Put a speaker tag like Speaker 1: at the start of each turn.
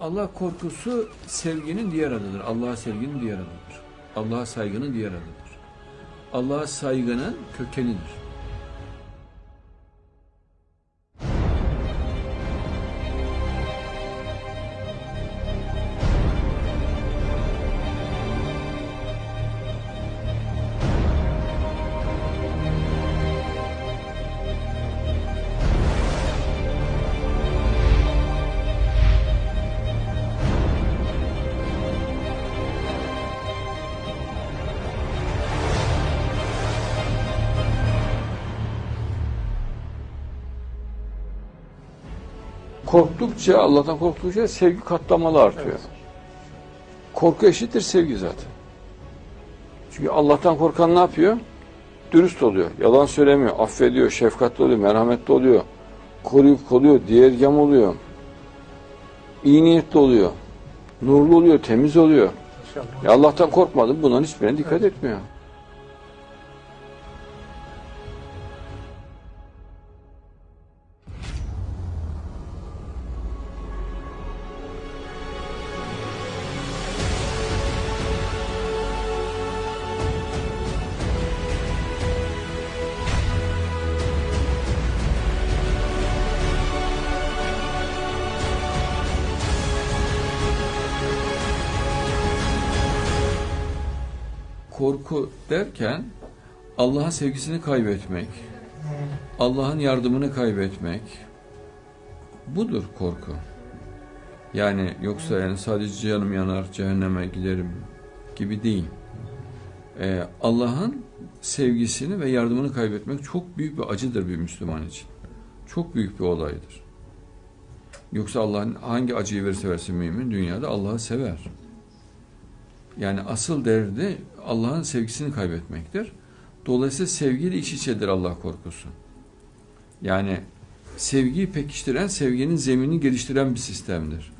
Speaker 1: Allah korkusu sevginin diğer adıdır. Allah'a sevginin diğer adıdır. Allah'a saygının diğer adıdır. Allah'a saygının kökenidir. Korktukça, Allah'tan korktukça sevgi katlamalı artıyor. Korku eşittir sevgi zaten. Çünkü Allah'tan korkan ne yapıyor? Dürüst oluyor, yalan söylemiyor, affediyor, şefkatli oluyor, merhametli oluyor, koruyup kolluyor, diğer yam oluyor, iyi niyetli oluyor, nurlu oluyor, temiz oluyor.
Speaker 2: İnşallah.
Speaker 1: Ya Allah'tan korkmadım, bunların hiçbirine dikkat etmiyor. Korku derken Allah'ın sevgisini kaybetmek, Allah'ın yardımını kaybetmek budur korku. Yani yoksa yani sadece canım yanar, cehenneme giderim gibi değil. Ee, Allah'ın sevgisini ve yardımını kaybetmek çok büyük bir acıdır bir Müslüman için. Çok büyük bir olaydır. Yoksa Allah'ın hangi acıyı verirse versin mümin dünyada Allah'ı sever. Yani asıl derdi Allah'ın sevgisini kaybetmektir. Dolayısıyla sevgiyle iç içedir Allah korkusu. Yani sevgiyi pekiştiren, sevginin zeminini geliştiren bir sistemdir.